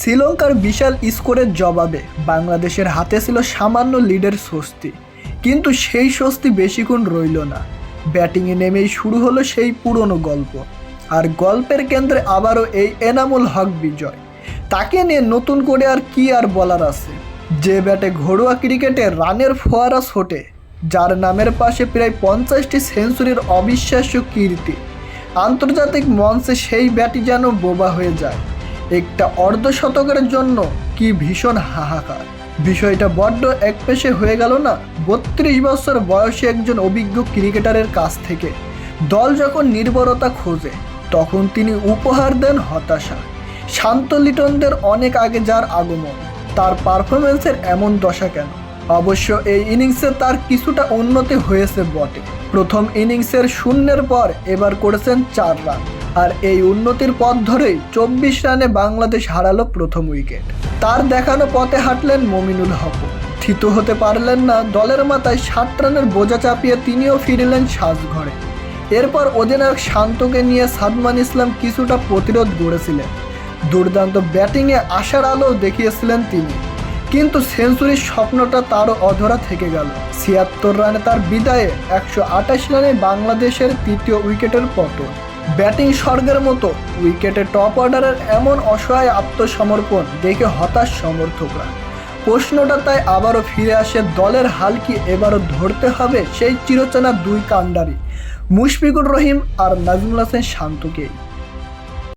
শ্রীলঙ্কার বিশাল স্কোরের জবাবে বাংলাদেশের হাতে ছিল সামান্য লিডের স্বস্তি। কিন্তু সেই স্বস্তি বেশিক্ষণ রইল না। ব্যাটিংয়ে নেমেই শুরু হলো সেই পুরনো গল্প। আর গল্পের কেন্দ্রে আবারও এই এনামুল হক বিজয়। তাকে নিয়ে নতুন করে আর কি আর বলার আছে? যে ব্যাটে ঘরোয়া ক্রিকেটে রানের ফোয়ারা ছোটে, যার নামের পাশে প্রায় পঞ্চাশটি সেঞ্চুরির অবিশ্বাস্য কীর্তি। আন্তর্জাতিক মঞ্চে সেই ব্যাটই যেন বোবা হয়ে যায়। একটা অর্ধশতকের জন্য কি ভীষণ হাহাকার। বিষয়টা বড্ড একপেশে হয়ে গেল না, বত্রিশ বছর বয়সী একজন অভিজ্ঞ ক্রিকেটারের কাছ থেকে। দল যখন নির্ভরতা খোঁজে, তখন তিনি উপহার দেন হতাশা। শান্ত লিটনদের অনেক আগে যার আগমন, তার পারফরমেন্সের এমন দশা কেন? অবশ্য এই ইনিংসে তার কিছুটা উন্নতি হয়েছে বটে। প্রথম ইনিংসের শূন্যের পর এবার করেছেন চার রান। আর এই উন্নতির পথ ধরেই চব্বিশ রানে বাংলাদেশ হারালো প্রথম উইকেট। তার দেখানো পথে হাঁটলেন মমিনুল হক। থিত হতে পারলেন না, দলের মাথায় ষাট রানের বোঝা চাপিয়ে তিনিও ফিরলেন সাজঘরে। এরপর অধিনায়ক শান্তকে নিয়ে সাদমান ইসলাম কিছুটা প্রতিরোধ গড়েছিলেন। দুর্দান্ত ব্যাটিংয়ে আশার আলো দেখিয়েছিলেন তিনি। কিন্তু সেঞ্চুরির স্বপ্নটা তারও অধরা থেকে গেল। ছিয়াত্তর রানে তার বিদায়ে একশো আঠাশ রানে বাংলাদেশের তৃতীয় উইকেটের পতন। ব্যাটিং স্বর্গের মতো, উইকেটে টপ অর্ডারের এমন অসহায় আত্মসমর্পণ দেখে হতাশ সমর্থকরা। প্রশ্নটা তাই আবারও ফিরে আসে, দলের হাল কি এবারও ধরতে হবে সেই চিরচেনা দুই কাণ্ডারি। মুশফিকুর রহিম আর নাজমুল হাসান শান্তকেই।